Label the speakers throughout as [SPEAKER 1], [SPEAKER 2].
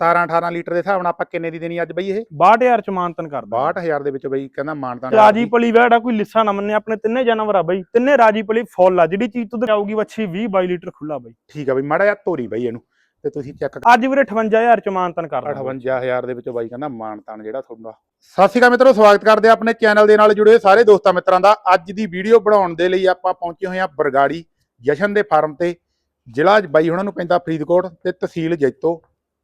[SPEAKER 1] 17 18 litre ਦੇ ਹਿਸਾਬ ਨਾਲ ਆਪਾਂ ਕਿੰਨੇ ਦੀ ਦੇਣੀ ਅੱਜ ਬਈ ਇਹ?
[SPEAKER 2] 62000 ਚ ਮਾਨਤਨ ਕਰਦਾ
[SPEAKER 1] 62000 ਦੇ ਵਿੱਚ ਬਈ ਕਹਿੰਦਾ ਮਾਨਤਾ
[SPEAKER 2] ਰਾਜੀ ਪਲੀ ਵੈੜ ਕੋਈ ਲਿੱਸਾ ਨਾ ਮੰਨੇ ਆਪਣੇ ਤਿੰਨੇ ਜਾਨਵਰ ਆ ਬਈ। ਤਿੰਨੇ ਰਾਜੀ ਪਲੀ ਫੁੱਲ ਆ ਜਿਹੜੀ ਚੀਜ਼ ਤੋਂ ਆਊਗੀ ਵੱਛੀ 20 22 ਲੀਟਰ ਖੁੱਲਾ ਬਈ।
[SPEAKER 1] ਠੀਕ ਆ ਬਈ ਮਾੜਾ ਜਿਹਾ ਤੋਰੀ ਬਈ ਇਹਨੂੰ ਤੇ ਤੁਸੀਂ ਚੈੱਕ
[SPEAKER 2] ਅੱਜ ਵੀਰੇ 58000 ਚ ਮਾਨਤਨ ਕਰਦਾ
[SPEAKER 1] 58000 ਦੇ ਵਿੱਚੋਂ ਬਾਈ ਕਹਿੰਦਾ ਮਾਨਤਾਨ ਜਿਹੜਾ ਤੁਹਾਡਾ। ਸਤਿ ਸ਼੍ਰੀ ਅਕਾਲ ਮਿੱਤਰੋ ਸਵਾਗਤ ਕਰਦੇ ਆ ਆਪਣੇ ਚੈਨਲ ਦੇ ਨਾਲ ਜੁੜੇ ਸਾਰੇ ਦੋਸਤਾਂ ਮਿੱਤਰਾਂ ਦਾ। ਅੱਜ ਦੀ ਵੀਡੀਓ ਬਣਾਉਣ ਦੇ ਲਈ ਆਪਾਂ ਪਹੁੰਚੇ ਹੋਏ ਆ ਬਰਗਾੜੀ ਜਸ਼ਨ ਦੇ ਫਾਰਮ ਤੇ। ਜ਼ਿਲ੍ਹਾ ਬਾਈ ਉਹਨਾਂ ਨੂੰ ਪੈਂਦਾ ਫਰੀਦਕੋਟ ਤੇ ਤਹਿਸੀਲ ਜੈਤੋ।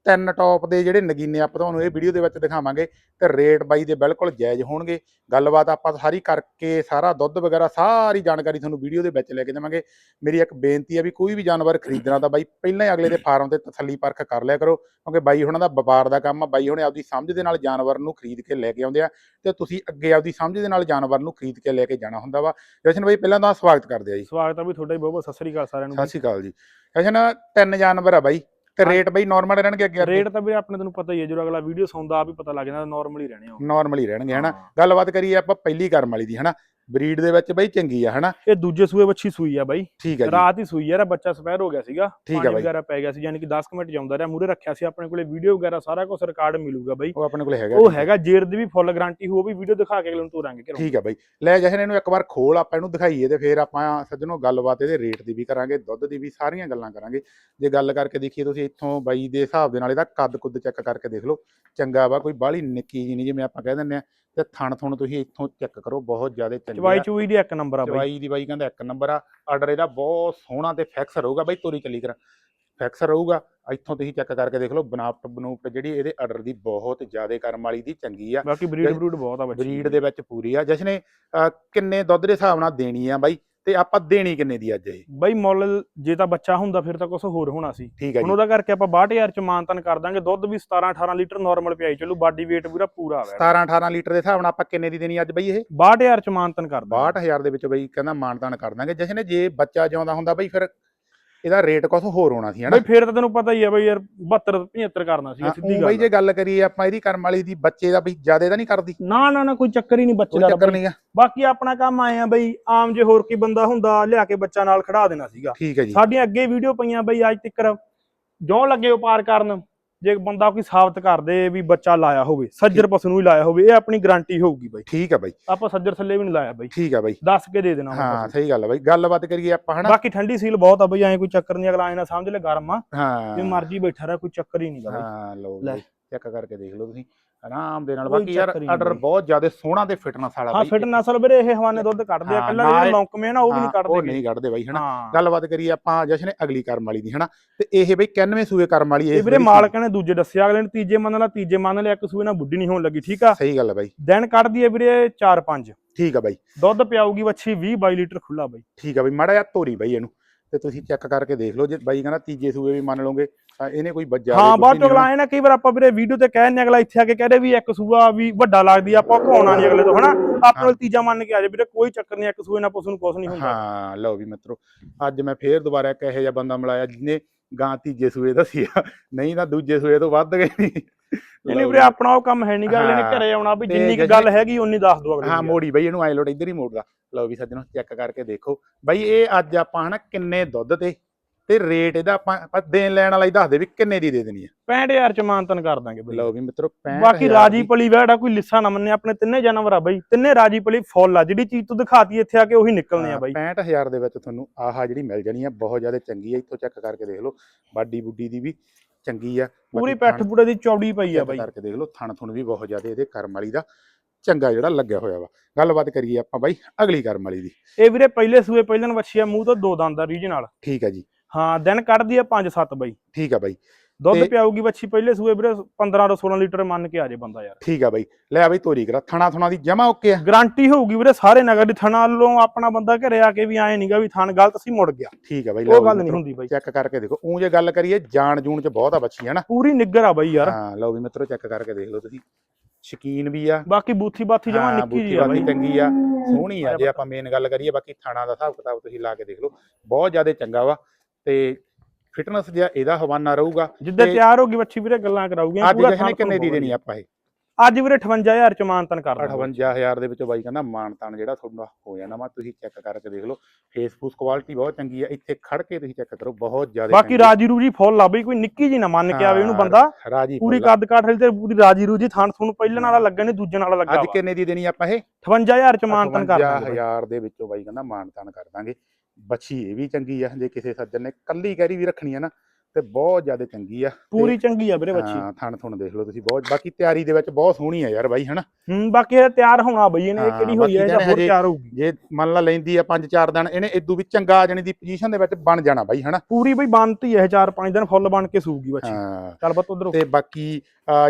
[SPEAKER 1] ਤਿੰਨ ਟੌਪ ਦੇ ਜਿਹੜੇ ਨਗੀਨੇ ਆਪਾਂ ਤੁਹਾਨੂੰ ਇਹ ਵੀਡੀਓ ਦੇ ਵਿੱਚ ਦਿਖਾਵਾਂਗੇ ਤੇ ਰੇਟ ਬਾਈ ਦੇ ਬਿਲਕੁਲ ਜਾਇਜ਼ ਹੋਣਗੇ। ਗੱਲਬਾਤ ਆਪਾਂ ਸਾਰੀ ਕਰਕੇ ਸਾਰਾ ਦੁੱਧ ਵਗੈਰਾ ਸਾਰੀ ਜਾਣਕਾਰੀ ਤੁਹਾਨੂੰ ਵੀਡੀਓ ਦੇ ਵਿੱਚ ਲੈ ਕੇ ਜਾਵਾਂਗੇ ਮੇਰੀ ਇੱਕ ਬੇਨਤੀ ਹੈ ਵੀ ਕੋਈ ਵੀ ਜਾਨਵਰ ਖਰੀਦਣਾ ਤਾਂ ਬਾਈ ਪਹਿਲਾਂ ਹੀ ਅਗਲੇ ਦੇ ਫਾਰਮ ਤੇ ਤਸੱਲੀ ਪਰਖ ਕਰ ਲਿਆ ਕਰੋ ਕਿਉਂਕਿ ਬਾਈ ਹੁਣਾਂ ਦਾ ਵਪਾਰ ਦਾ ਕੰਮ ਆ ਬਾਈ ਹੁਣੇ ਆਪਦੀ ਸਮਝ ਦੇ ਨਾਲ ਜਾਨਵਰ ਨੂੰ ਖਰੀਦ ਕੇ ਲੈ ਕੇ ਆਉਂਦੇ ਆ ਤੇ ਤੁਸੀਂ ਅੱਗੇ ਆਪਦੀ ਸਮਝ ਦੇ ਨਾਲ ਜਾਨਵਰ ਨੂੰ ਖਰੀਦ ਕੇ ਲੈ ਕੇ ਜਾਣਾ ਹੁੰਦਾ ਵਾ। ਜਸ਼ਨ ਬਾਈ ਪਹਿਲਾਂ ਤਾਂ ਸਵਾਗਤ ਕਰਦੇ ਆ ਜੀ।
[SPEAKER 2] ਸਵਾਗਤ ਆ ਵੀ ਤੁਹਾਡਾ ਹੀ ਬਹੁਤ ਬਹੁਤ ਸਤਿ ਸ੍ਰੀ ਅਕਾਲ ਸਾਰਿਆਂ ਨੂੰ
[SPEAKER 1] ਸਤਿ ਸ਼੍ਰੀ ਅਕਾਲ ਜੀ। ਜਸ਼ਨ ਤਿੰਨ ਜਾਨਵਰ ਆ ਬਾਈ। ਤੇ ਰੇਟ ਬਾਈ ਨਾਰਮਲ ਰਹਿਣਗੇ ਅੱਗੇ
[SPEAKER 2] ਰੇਟ ਤਾਂ ਵੀਰੇ ਆਪਣੇ ਤੈਨੂੰ ਪਤਾ ਹੀ ਹੈ ਜਦੋਂ ਅਗਲਾ ਵੀਡੀਓ ਸੌਂਦਾ ਆਪ ਹੀ ਪਤਾ ਲੱਗ ਜਾਂਦਾ ਨਾਰਮਲ ਹੀ ਰਹਿਣੇ ਆ
[SPEAKER 1] ਨਾਰਮਲ ਹੀ ਰਹਿਣਗੇ ਹਨਾ?
[SPEAKER 2] ਹਾਂ।
[SPEAKER 1] ਗੱਲਬਾਤ ਕਰੀਏ ਆਪਾਂ ਪਹਿਲੀ ਕਰਮ ਵਾਲੀ ਦੀ ਹਨਾ? ਬਰੀਡ ਦੇ ਵਿੱਚ ਬਾਈ ਚੰਗੀ ਆ ਹਨਾ?
[SPEAKER 2] ਇਹ ਦੂਜੇ ਸੂਏ ਵੱਛੀ ਸੂਈ ਆ ਬਾਈ।
[SPEAKER 1] ਠੀਕ ਹੈ ਜੀ।
[SPEAKER 2] ਰਾਤ ਹੀ ਸੂਈ ਆ ਇਹਦਾ ਬੱਚਾ ਸਪੈਰ ਹੋ ਗਿਆ ਸੀਗਾ। ਪਾਣੀ। ਵਗੈਰਾ ਪੈ ਗਿਆ ਸੀ ਯਾਨੀ ਕਿ 10 ਕੁ ਮਿੰਟ ਜਾਉਂਦਾ ਰਿਹਾ। ਮੂਰੇ ਰੱਖਿਆ ਸੀ ਆਪਣੇ ਕੋਲੇ ਵੀਡੀਓ ਵਗੈਰਾ ਸਾਰਾ ਕੁਝ ਰਿਕਾਰਡ ਮਿਲੂਗਾ ਬਾਈ।
[SPEAKER 1] ਉਹ ਆਪਣੇ ਕੋਲੇ ਹੈਗਾ
[SPEAKER 2] ਉਹ। ਹੈਗਾ ਜੇਰ ਦੀ ਵੀ ਫੁੱਲ ਗਾਰੰਟੀ ਹੋ ਉਹ ਵੀ ਵੀਡੀਓ ਦਿਖਾ ਕੇ ਅਗਲੇ ਨੂੰ ਤੋਰਾਂਗੇ ਘਰੋਂ।
[SPEAKER 1] ਠੀਕ ਹੈ ਬਾਈ। ਲੈ ਜਸ਼ਨ ਇਹਨੂੰ ਇੱਕ ਵਾਰ ਖੋਲ ਆਪਾਂ ਇਹਨੂੰ ਦਿਖਾਈਏ ਤੇ ਫਿਰ ਆਪਾਂ ਸੱਜਣੋ ਗੱਲਬਾਤ ਇਹਦੇ ਰੇਟ ਦੀ ਵੀ ਕਰਾਂਗੇ ਦੁੱਧ ਦੀ ਵੀ ਸਾਰੀਆਂ ਗੱਲਾਂ ਕਰਾਂਗੇ। ਜੇ ਗੱਲ ਕਰਕੇ ਦੇਖੀਏ ਤੁਸੀਂ ਇੱਥੋਂ ਬਾਈ ਦੇ ਹਿਸਾਬ ਦੇ ਨਾਲ ਇਹਦਾ ਕੱਦ ਕੁੱਦ ਚੈੱਕ ਕਰਕੇ ਦੇਖ ਲਓ। ਚੰਗਾ ਵਾ ਕੋਈ ਬਾਹਲੀ ਨਿੱਕੀ ਜੀ ਨਹੀਂ ਜਿਵੇਂ ਆਪਾਂ ਕਹਿ ਦਿੰਦੇ ਆ ਤੇ ਥਣ ਥੁਣ ਤੁਸੀਂ ਇੱਥੋਂ ਚੈੱਕ ਕਰੋ ਬਹੁਤ ਜ਼ਿਆਦਾ ਚੰਗੀ
[SPEAKER 2] ਚਵਾਈ ਚੂਈ ਦੀ ਇੱਕ ਨੰਬਰ ਆ ਬਾਈ।
[SPEAKER 1] ਚਵਾਈ ਦੀ ਬਾਈ ਕਹਿੰਦਾ ਇੱਕ ਨੰਬਰ ਆ। ਆਰਡਰ ਇਹਦਾ ਬਹੁਤ ਸੋਹਣਾ ਤੇ ਫਿਕਸ ਰਹੂਗਾ ਬਾਈ ਤੋਰੀ ਚੱਲੀ ਕਰ। ਫਿਕਸ ਰਹੂਗਾ ਇੱਥੋਂ ਤੁਸੀਂ ਚੈੱਕ ਕਰਕੇ ਦੇਖ ਲਓ ਬਨਾਵਟ ਬਨੂਵਟ ਜਿਹੜੀ ਇਹਦੇ ਆਰਡਰ ਦੀ ਬਹੁਤ ਜ਼ਿਆਦਾ ਕਰਮ ਵਾਲੀ ਦੀ ਚੰਗੀ ਆ।
[SPEAKER 2] ਬਾਕੀ ਬਰੀਡ ਬਰੂਡ ਬਹੁਤ ਆ ਬੱਚੀ।
[SPEAKER 1] ਬਰੀਡ ਦੇ ਵਿੱਚ ਪੂਰੀ ਆ। ਜਸ਼ਨੇ ਕਿੰਨੇ ਦੁੱਧ ਦੇ ਹਿਸਾਬ ਨਾਲ ਦੇਣੀ ਆ ਬਾਈ? ਤੇ ਆਪਾਂ ਦੇਣੀ ਕਿੰਨੇ ਦੀ ਅੱਜ ਇਹ?
[SPEAKER 2] ਬਾਈ ਮੁੱਲ ਜੇ ਤਾਂ ਬੱਚਾ ਹੁੰਦਾ ਫਿਰ ਤਾਂ ਕੁਝ ਹੋਰ ਹੋਣਾ ਸੀ।
[SPEAKER 1] ਠੀਕ ਹੈ
[SPEAKER 2] ਹੁਣ
[SPEAKER 1] ਜੀ।
[SPEAKER 2] ਉਹਦਾ ਕਰਕੇ ਆਪਾਂ 62000 ਚ ਮਾਨਤਨ ਕਰ ਦਾਂਗੇ। ਦੁੱਧ ਵੀ 17 18 ਲੀਟਰ ਨਾਰਮਲ ਪਿਆਈ ਚੱਲੂ। ਬਾਡੀ weight ਪੂਰਾ ਪੂਰਾ ਆਵੇ
[SPEAKER 1] 17 18 ਲੀਟਰ ਦੇ ਹਿਸਾਬ ਨਾਲ ਆਪਾਂ ਕਿੰਨੇ ਦੀ ਦੇਣੀ ਅੱਜ ਬਈ ਇਹ?
[SPEAKER 2] 62000 ਚ ਮਾਨਤਨ ਕਰ ਦਾਂਗੇ।
[SPEAKER 1] 62000 ਦੇ ਵਿੱਚ ਬਈ ਕਹਿੰਦਾ ਮਾਨਤਾਨ ਕਰ ਦਾਂਗੇ। ਜਸ਼ਨੇ ਜੇ ਬੱਚਾ ਜਿਉਂਦਾ ਹੁੰਦਾ ਬਈ ਫਿਰ ਇਹਦਾ ਰੇਟ ਕੁਝ ਹੋਰ ਹੋਣਾ ਸੀ ਹਨਾ?
[SPEAKER 2] ਬਾਈ ਫਿਰ ਤਾਂ ਤੈਨੂੰ ਪਤਾ ਹੀ ਆ ਬਾਈ ਯਾਰ 72 75 ਕਰਨਾ ਸੀ ਸਿੱਧੀ ਗੱਲ
[SPEAKER 1] ਬਈ ਜੇ ਗੱਲ ਕਰੀਏ ਆਪਾਂ ਇਹਦੀ ਕਰਮ ਵਾਲੀ ਦੀ ਬੱਚੇ ਦਾ ਬਈ ਜ਼ਿਆਦਾ ਤਾਂ ਨਹੀਂ ਕਰਦੀ?
[SPEAKER 2] ਨਾ ਨਾ ਨਾ ਕੋਈ ਚੱਕਰ ਹੀ ਨਹੀਂ ਬੱਚੇ ਦਾ
[SPEAKER 1] ਚੱਕਰ। ਨਹੀਂ ਆ।
[SPEAKER 2] ਬਾਕੀ ਆਪਣਾ ਕੰਮ ਆਏ ਆ ਬਈ ਆਮ ਜੇ ਹੋਰ ਕੀ ਬੰਦਾ ਹੁੰਦਾ ਲਿਆ ਕੇ ਬੱਚਾ ਨਾਲ ਖੜਾ ਦੇਣਾ ਸੀਗਾ।
[SPEAKER 1] ਠੀਕ ਹੈ ਜੀ।
[SPEAKER 2] ਸਾਡੀਆਂ ਅੱਗੇ ਵੀਡੀਓ ਪਈਆਂ ਬਈ ਅੱਜ ਤੱਕ ਜਿਉਂ ਲੱਗੇ ਵਪਾਰ ਕਰਨ। ਜੇ ਬੰਦਾ ਕੋਈ ਸਾਬਤ ਕਰ ਦੇ ਵੀ ਬੱਚਾ ਲਾਇਆ ਹੋਵੇ ਸੱਜਰ ਪਸ਼ੂ ਨੂੰ ਹੀ ਲਾਇਆ ਹੋਵੇ ਇਹ ਆਪਣੀ ਗਾਰੰਟੀ ਹੋਊਗੀ ਬਈ।
[SPEAKER 1] ਠੀਕ ਹੈ ਬਾਈ।
[SPEAKER 2] ਆਪਾਂ ਸੱਜਰ ਥੱਲੇ ਵੀ ਨਹੀਂ ਲਾਇਆ ਬਈ।
[SPEAKER 1] ਠੀਕ ਹੈ ਬਾਈ।
[SPEAKER 2] ਦੱਸ ਕੇ ਦੇ ਦੇਣਾ
[SPEAKER 1] ਹਾਂ। ਸਹੀ ਗੱਲ ਹੈ ਬਾਈ। ਗੱਲਬਾਤ ਕਰੀਏ ਆਪਾਂ ਹਨਾ?
[SPEAKER 2] ਬਾਕੀ ਠੰਡੀ ਸੀਲ ਬਹੁਤ ਆ ਬਈ ਐਂ ਕੋਈ ਚੱਕਰ ਨਹੀਂ ਅਗਲਾ ਐਂ ਨਾ ਸਮਝ ਲੈ ਗਰਮ ਆ।
[SPEAKER 1] ਹਾਂ।
[SPEAKER 2] ਜੇ ਮਰਜ਼ੀ ਬੈਠਾ ਰਿਹਾ ਕੋਈ ਚੱਕਰ ਹੀ ਨਹੀਂਗਾ ਬਈ।
[SPEAKER 1] ਹਾਂ ਲਓ
[SPEAKER 2] ਲੈ।
[SPEAKER 1] ਚੈੱਕ ਕਰਕੇ ਦੇਖ ਲਓ ਤੁਸੀਂ। ਆਰਾਮ ਦੇ ਨਾਲ। ਬਾਕੀ ਯਾਰ ਆਰਡਰ
[SPEAKER 2] ਬਾਈ।
[SPEAKER 1] ਬਹੁਤ ਜ਼ਿਆਦਾ ਸੋਹਣਾ ਤੇ ਫਿਟਨੈਸ ਵਾਲਾ
[SPEAKER 2] ਹਾਂ
[SPEAKER 1] ਬਾਈ।
[SPEAKER 2] ਫਿਟ ਨਸਲ ਵੀਰੇ ਇਹ ਹਵਾਨੇ ਦੁੱਧ ਕੱਢਦੇ ਆ। ਕੱਲਾ ਜਿਹੜਾ ਲੌਂਕਮੇ ਨਾ ਉਹ ਵੀ ਨਹੀਂ
[SPEAKER 1] ਹਾਂ, ਉਹ
[SPEAKER 2] ਕੱਢਦੇ
[SPEAKER 1] ਨਹੀਂ ਕੱਢਦੇ ਬਾਈ ਹਨਾ? ਗੱਲਬਾਤ ਕਰੀਏ ਆਪਾਂ ਜਸ਼ਨ ਅਗਲੀ ਕਰਮ ਵਾਲੀ ਦੀ ਹਨਾ? ਤੇ ਇਹ ਬਈ 91 ਸੂਏ ਕਰਮ ਵਾਲੀ
[SPEAKER 2] ਇਹ ਵੀਰੇ ਮਾਲਕ ਨੇ ਦੂਜੇ ਦੱਸਿਆ ਅਗਲੇ ਨੇ ਤੀਜੇ ਮੰਨ ਲਾ ਤੀਜੇ ਮੰਨ ਲਿਆ ਇੱਕ ਸੂਏ ਨਾਲ ਬੁੱਢੀ ਨਹੀਂ ਹੋਣ ਲੱਗੀ ਠੀਕ ਆ?
[SPEAKER 1] ਸਹੀ ਗੱਲ ਹੈ ਬਾਈ।
[SPEAKER 2] ਦਿਨ ਕੱਢਦੀ ਹੈ ਵੀਰੇ 4-5
[SPEAKER 1] ਠੀਕ ਆ ਬਾਈ।
[SPEAKER 2] ਦੁੱਧ ਪਿਆਊਗੀ ਵੱਛੀ 20-22 ਲੀਟਰ ਖੁੱਲਾ ਬਾਈ।
[SPEAKER 1] ਠੀਕ ਆ ਬਾਈ ਮਾੜਾ ਜਿਹਾ ਤੋਰੀ ਬਾਈ ਇਹਨੂੰ। ਤੇ ਤੁਸੀਂ ਚੈੱਕ ਕਰਕੇ ਦੇਖ ਲਓ। ਜੇ ਬਾਈ ਕਹਿੰਦਾ ਤੀਜੇ ਸੂਏ ਵੀ ਮੰਨ ਲਓਗੇ ਤਾਂ ਇਹਨੇ ਕੋਈ ਬੱਜਾ
[SPEAKER 2] ਹਾਂ ਬਾਅਦ ਚੋਂ ਅਗਲਾ ਨਾ ਕਈ ਵਾਰ ਆਪਾਂ ਵੀਰੇ ਵੀਡੀਓ ਤੇ ਕਹਿੰਦੇ ਅਗਲਾ ਇੱਥੇ ਆ ਕੇ ਕਹਦੇ ਵੀ ਇੱਕ ਸੂਆ ਵੀ ਵੱਡਾ ਲੱਗਦੀ ਆ ਆਪਾਂ ਘਾਉਣਾ ਨਹੀਂ ਅਗਲੇ ਤੋਂ ਹਨਾ? ਆਪਣੇ ਤੀਜਾ ਮੰਨ ਕੇ ਆ ਜਾ ਵੀਰੇ ਕੋਈ ਚੱਕਰ ਨਹੀਂ ਇੱਕ ਸੂਏ ਨਾਲ ਪਸ਼ੂ ਨੂੰ ਕੁਝ ਨਹੀਂ ਹੁੰਦਾ।
[SPEAKER 1] ਹਾਂ ਲਓ ਵੀ ਮਿੱਤਰੋ ਅੱਜ ਮੈਂ ਫੇਰ ਦੁਬਾਰਾ ਇੱਕ ਇਹੋ ਜਿਹਾ ਬੰਦਾ ਮਿਲਾਇਆ ਜਿਹਨੇ ਗਾਂ ਤੀਜੇ ਸੂਏ ਦੱਸਿਆ ਨਹੀਂ ਤਾਂ ਦੂਜੇ ਸੂਏ ਤੋਂ ਵੱਧ ਗਏ ਨਹੀਂ
[SPEAKER 2] ਨਹੀਂ ਵੀਰੇ ਆਪਣਾ ਉਹ ਕੰਮ ਹੈ ਨਹੀਂਗਾ ਅਗਲੇ ਨੇ
[SPEAKER 1] ਹਾਂ।
[SPEAKER 2] ਘਰੇ ਆਉਣਾ ਵੀ ਜਿੰਨੀ ਕੁ ਗੱਲ ਹੈਗੀ ਉਨੀ ਦੱਸ ਦੋ ਅਗਲੇ
[SPEAKER 1] ਹਾਂ ਮੋੜੀ ਬਈ ਇਹਨੂੰ ਆਈ ਲੋਡ ਇੱਧਰ ਹੀ ਮੋੜਦਾ ਲਓ ਵੀ ਸੱਜਣੋ ਚੈੱਕ ਕਰਕੇ ਦੇਖੋ। ਬਈ ਇਹ ਅੱਜ ਆਪਾਂ ਹਨਾ ਕਿੰਨੇ ਦੁੱਧ ਤੇ ਤੇ ਰੇਟ ਇਹਦਾ ਆਪਾਂ ਦੇਣ ਲੈਣ ਵਾਲਾ ਹੀ ਦੱਸ ਦੇ ਵੀ ਕਿੰਨੇ ਦੀ ਦੇ ਦੇਣੀ ਹੈ
[SPEAKER 2] 65000 ਚ ਮਾਨਤਨ ਕਰ ਦਾਂਗੇ ਬਈ।
[SPEAKER 1] ਲਓ ਵੀ ਮਿੱਤਰੋ 65
[SPEAKER 2] ਬਾਕੀ ਰਾਜੀ ਪਲੀ ਵੈੜਾ ਕੋਈ ਲਿੱਸਾ ਨਾ ਮੰਨੇ ਆਪਣੇ ਤਿੰਨੇ ਜਾਨਵਰ ਆ ਬਈ। ਤਿੰਨੇ ਰਾਜੀ ਪਲੀ ਫੁੱਲ ਆ ਜਿਹੜੀ ਚੀਜ਼ ਤੂੰ ਦਿਖਾਤੀ ਇੱਥੇ ਆ ਕੇ ਉਹੀ ਨਿਕਲਨੇ ਆ ਬਾਈ।
[SPEAKER 1] 65000 ਦੇ ਵਿੱਚ ਤੁਹਾਨੂੰ ਆਹ ਜਿਹੜੀ ਮਿਲ ਜਾਣੀ ਆ ਬਹੁਤ ਜ਼ਿਆਦਾ ਚੰਗੀ ਆ ਇੱਥੋਂ ਚੈੱਕ ਕਰਕੇ ਦੇਖ ਲਓ। ਬਾਡੀ ਬੁੱਡੀ ਦੀ ਵੀ ਚੰਗੀ ਆ।
[SPEAKER 2] ਪੂਰੀ ਪੈਠ ਪੂੜੇ ਦੀ ਚੌੜੀ ਪਈ ਆ ਬਾਈ।
[SPEAKER 1] ਕਰਕੇ ਦੇਖ ਲਓ ਥਣ ਥੁਣ ਵੀ ਬਹੁਤ ਜ਼ਿਆਦਾ ਇਹਦੇ ਕਰਮ ਵਾਲੀ ਦਾ ਚੰਗਾ ਜਿਹੜਾ ਲੱਗਿਆ ਹੋਇਆ ਵਾ। ਗੱਲਬਾਤ ਕਰੀਏ ਆਪਾਂ ਬਾਈ ਅਗਲੀ ਕਰਮ ਵਾਲੀ ਦੀ।
[SPEAKER 2] ਇਹ ਵੀਰੇ ਪਹਿਲੇ ਸੂਏ ਪਹਿਲਨ ਵੱਛੀ ਆ ਮੂੰਹ ਤੋਂ ਦੋ ਦੰਦ ਆ ਰੀਜਨਲ।
[SPEAKER 1] ਠੀਕ ਆ ਜੀ।
[SPEAKER 2] ਹਾਂ ਦਿਨ ਕੱਢਦੀ ਆ 5-7 ਬਾਈ।
[SPEAKER 1] ਠੀਕ ਆ ਬਾਈ।
[SPEAKER 2] ਦੁੱਧ ਪਿਆਊਗੀ ਵੱਛੀ ਪਹਿਲੇ ਸੂਏ ਵੀਰੇ 15 ਤੋਂ 16 ਲੀਟਰ ਮੰਨ ਕੇ ਆ ਜੇ ਬੰਦਾ ਯਾਰ।
[SPEAKER 1] ਠੀਕ ਆ ਬਾਈ। ਲੈ ਬਾਈ ਤੋਰੀ ਕਰਾ ਥਣਾ ਥੁਣਾ ਦੀ ਜਮਾ ਓਕੇ ਆ।
[SPEAKER 2] ਗਾਰੰਟੀ ਹੋਊਗੀ ਵੀਰੇ ਸਾਰੇ ਨਗਰ ਦੀ ਥਣਾ ਵੱਲੋਂ ਆਪਣਾ ਬੰਦਾ ਘਰੇ ਆ ਕੇ ਵੀ ਆਏ ਨਹੀਂਗਾ ਵੀ ਥਣ ਗਲਤ ਸੀ ਮੁੜ ਗਿਆ।
[SPEAKER 1] ਠੀਕ ਆ ਬਾਈ
[SPEAKER 2] ਉਹ ਗੱਲ ਨਹੀਂ ਹੁੰਦੀ ਬਾਈ।
[SPEAKER 1] ਚੈੱਕ ਕਰਕੇ ਦੇਖੋ। ਉਹ ਜੇ ਗੱਲ ਕਰੀਏ ਜਾਣ ਜੂਣ ਚ ਬਹੁਤ ਆ ਬੱਚੀ ਹਨਾ
[SPEAKER 2] ਪੂਰੀ ਨਿੱਗਰ ਆ ਬਾਈ ਯਾਰ।
[SPEAKER 1] ਹਾਂ ਲਓ ਵੀ ਮਿੱਤਰੋ ਚੈੱਕ ਕਰਕੇ ਦੇਖ ਲਓ ਤੁਸੀਂ। ਸ਼ਕੀਨ ਵੀ ਆ।
[SPEAKER 2] ਬਾਕੀ ਬੂਥੀ ਬਾਥੀ ਜਮਾ ਨਿੱਕੀ ਜੀ ਆ ਬਾਈ।
[SPEAKER 1] ਚੰਗੀ ਆ। ਸੋਹਣੀ ਆ ਜੇ ਆਪਾਂ ਮੇਨ ਗੱਲ ਕਰੀਏ ਬਾਕੀ ਥਾਣਾ ਦਾ ਹਿਸਾਬ ਕਿਤਾਬ ਤੁਸੀਂ ਲਾ ਕੇ ਦੇਖ ਲਓ। ਬਹੁਤ ਜ਼ਿਆਦਾ ਚੰਗਾ ਵਾ। ਤੇ ਫਿਟਨੈਸ ਜਿਹਾ ਇਹਦਾ ਹਵਾਨਾ ਰਹੂਗਾ
[SPEAKER 2] ਜਿੱਦਾਂ ਤਿਆਰ ਹੋਗੀ ਵੱਛੀ ਵੀਰੇ ਗੱਲਾਂ ਕਰਾਊਗੀ
[SPEAKER 1] ਅੱਜ
[SPEAKER 2] ਥਣ
[SPEAKER 1] ਕਿੰਨੇ ਦੀ ਦੇਣੀ ਆਪਾਂ ਇਹ?
[SPEAKER 2] ਅੱਜ ਵੀਰੇ 58000 ਚ ਮਾਨਤਨ ਕਰ ਦਾਂਗੇ
[SPEAKER 1] 58000 ਦੇ ਵਿੱਚੋਂ ਬਾਈ ਕਹਿੰਦਾ ਮਾਨਤਾਨ ਜਿਹੜਾ ਤੁਹਾਡਾ ਹੋ ਜਾਣਾ ਵਾ ਤੁਸੀਂ ਚੈੱਕ ਕਰਕੇ ਦੇਖ ਲਓ। ਫੇਸਬੁੱਕ ਕੁਆਲਿਟੀ ਬਹੁਤ ਚੰਗੀ ਆ ਇੱਥੇ ਖੜ ਕੇ ਤੁਸੀਂ ਚੈੱਕ ਕਰੋ ਬਹੁਤ ਜ਼ਿਆਦਾ
[SPEAKER 2] ਬਾਕੀ। ਰਾਜੀ ਰੂਜੀ ਫੁੱਲ ਆ ਬਈ ਕੋਈ ਨਿੱਕੀ ਜੀ ਨਾ ਮੰਨ ਕੇ ਆਵੇ ਇਹਨੂੰ ਬੰਦਾ ਪੂਰੀ। ਕੱਦ ਕਾਠ ਵਾਲੀ ਤੇ ਪੂਰੀ ਰਾਜੀ ਰੂਜੀ ਥਾਣ ਤੁਹਾਨੂੰ ਪਹਿਲਾਂ ਨਾਲਾ ਲੱਗਣ ਨਹੀਂ ਦੂਜੇ ਨਾਲਾ ਲੱਗਾ
[SPEAKER 1] ਅੱਜ ਕਿੰਨੇ ਦੀ ਦੇਣੀ ਆਪਾਂ ਇਹ?
[SPEAKER 2] 58000 ਚ ਮਾਨਤਨ ਕਰ ਦਾਂਗੇ ਬਾਈ।
[SPEAKER 1] 58000 ਦੇ ਵਿੱਚੋਂ ਬਾਈ ਕਹਿੰਦਾ ਮਾਨਤਾਨ ਕਰ ਦਾਂਗੇ। ਬੱਚੀ ਇਹ ਵੀ ਚੰਗੀ ਆ ਜੇ ਕਿਸੇ ਸੱਜਣ ਨੇ ਕੱਲੀ ਕੈਰੀ ਵੀ ਰੱਖਣੀ ਆ ਨਾ ਤੇ ਬਹੁਤ ਜ਼ਿਆਦਾ ਚੰਗੀ ਆ।
[SPEAKER 2] ਪੂਰੀ ਚੰਗੀ ਆ ਵੀਰੇ ਬੱਚੀ
[SPEAKER 1] ਹਾਂ ਥਣ ਥੁਣ ਦੇਖ ਲਓ ਤੁਸੀਂ ਬਹੁਤ ਬਾਕੀ ਤਿਆਰੀ ਦੇ ਵਿੱਚ ਬਹੁਤ ਸੋਹਣੀ ਆ ਯਾਰ ਬਾਈ ਹਨਾ?
[SPEAKER 2] ਹੂੰ ਬਾਕੀ ਇਹ ਤਿਆਰ ਹੋਣਾ ਬਈ ਇਹਨੇ ਕਿਹੜੀ ਹੋਈ ਹੈ ਜਾਂ ਹੋਰ ਤਿਆਰ ਹੋਊਗੀ।
[SPEAKER 1] ਜੇ ਮੰਨ ਲਾ ਲੈਂਦੀ ਆ 5-4 ਦਿਨ ਇਹਨੇ ਇਦੋਂ ਵੀ ਚੰਗਾ ਆ ਜਾਣੀ ਦੀ ਪੋਜੀਸ਼ਨ ਦੇ ਵਿੱਚ ਬਣ ਜਾਣਾ ਬਾਈ ਹਨਾ?
[SPEAKER 2] ਪੂਰੀ ਬਈ ਬੰਨਤੀ ਇਹ 4-5 ਦਿਨ ਫੁੱਲ ਬਣ ਕੇ ਸੂਗੀ ਬੱਚੀ ਚੱਲ ਬੱਤ ਉਧਰ।
[SPEAKER 1] ਤੇ ਬਾਕੀ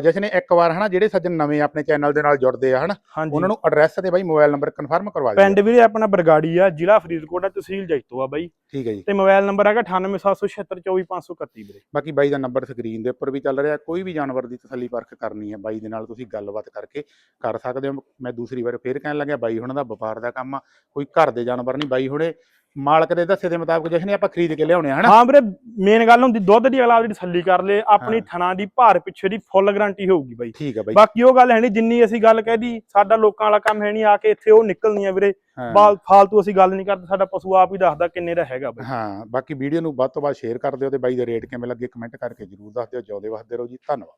[SPEAKER 1] ਜਸ਼ਨ ਇੱਕ ਵਾਰ ਹਨਾ ਜਿਹੜੇ ਸੱਜਣ ਨਵੇਂ ਆਪਣੇ ਚੈਨਲ ਦੇ ਨਾਲ ਜੁੜਦੇ ਆ ਹਨਾ ਉਹਨਾਂ ਨੂੰ ਐਡਰੈਸ ਤੇ ਬਾਈ ਮੋਬਾਈਲ ਨੰਬਰ ਕਨਫਰਮ ਕਰਵਾ ਦਿਓ।
[SPEAKER 2] ਪਿੰਡ ਵੀਰੇ ਆਪਣਾ ਬਰਗਾੜੀ ਆ ਜ਼ਿਲ੍ਹਾ ਫਰੀਦਕੋਟ ਆ ਤਹਿਸੀਲ ਜੈਤੋ ਆ ਬਾਈ।
[SPEAKER 1] ਠੀਕ ਹੈ ਜੀ।
[SPEAKER 2] ਤੇ ਮੋਬਾਈਲ ਨੰਬਰ ਹੈਗਾ 9876724531 ਵੀਰੇ।
[SPEAKER 1] ਬਾਕੀ ਬਾਈ ਦਾ ਨੰਬਰ ਸਕਰੀਨ ਦੇ ਉੱਪਰ ਵੀ ਚੱਲ ਰਿਹਾ ਕੋਈ ਵੀ ਜਾਨਵਰ ਦੀ ਤਸੱਲੀ ਪਰਖ ਕਰਨੀ ਹੈ ਬਾਈ ਦੇ ਨਾਲ ਤੁਸੀਂ ਗੱਲਬਾਤ ਕਰਕੇ ਕਰ ਸਕਦੇ ਹੋ। ਮੈਂ ਦੂਸਰੀ ਵਾਰ ਫੇਰ ਕਹਿਣ ਲੱਗਿਆ ਬਾਈ ਹੁਣਾਂ ਦਾ ਵਪਾਰ ਦਾ ਕੰਮ ਆ ਕੋਈ ਘਰ ਦੇ ਜਾਨਵਰ ਨਹੀਂ ਬਾਈ ਹੁਣੇ ਮਾਲਕ ਦੇ ਦੱਸੇ ਦੇ ਮੁਤਾਬਕ ਜਸ਼ਨ ਆਪਾਂ ਖਰੀਦ ਕੇ ਲਿਆਉਣੇ ਆ ਹਨਾ?
[SPEAKER 2] ਹਾਂ ਵੀਰੇ ਮੇਨ ਗੱਲ ਹੁੰਦੀ ਦੁੱਧ ਦੀ ਅਗਲਾ ਜਿਹੜੀ ਤਸੱਲੀ ਕਰ ਲੇ ਆਪਣੀ
[SPEAKER 1] ਹਾਂ।
[SPEAKER 2] ਥਣਾ ਦੀ ਭਾਰ ਪਿੱਛੇ ਦੀ ਫੁੱਲ ਗਾਰੰਟੀ ਹੋਊਗੀ ਬਾਈ।
[SPEAKER 1] ਠੀਕ ਹੈ ਬਾਈ।
[SPEAKER 2] ਬਾਕੀ ਉਹ ਗੱਲ ਹੈ ਨਹੀਂ ਜਿੰਨੀ ਅਸੀਂ ਗੱਲ ਕਹਿਦੀ ਸਾਡਾ ਲੋਕਾਂ ਵਾਲਾ ਕੰਮ ਹੈ ਨਹੀਂ ਆ ਕੇ ਇੱਥੇ ਉਹ ਨਿਕਲਣੀ ਆ ਵੀਰੇ।
[SPEAKER 1] ਹਾਂ।
[SPEAKER 2] ਬਾਲ ਫਾਲਤੂ ਅਸੀਂ ਗੱਲ ਨਹੀਂ ਕਰਦੇ ਸਾਡਾ ਪਸ਼ੂ ਆਪ ਹੀ ਦੱਸਦਾ ਕਿੰਨੇ ਦਾ ਹੈਗਾ ਬਾਈ।
[SPEAKER 1] ਹਾਂ ਬਾਕੀ ਵੀਡੀਓ ਨੂੰ ਵੱਧ ਤੋਂ ਵੱਧ ਸ਼ੇਅਰ ਕਰ ਦਿਓ ਤੇ ਬਾਈ ਦੇ ਰੇਟ ਕਿਵੇਂ ਲੱਗੇ ਕਮੈਂਟ ਕਰਕੇ ਜਰੂਰ ਦੱਸ ਦਿਓ ਜਿਉਂਦੇ ਵਸਦੇ ਰਹੋ ਜੀ ਧੰਨਵਾਦ।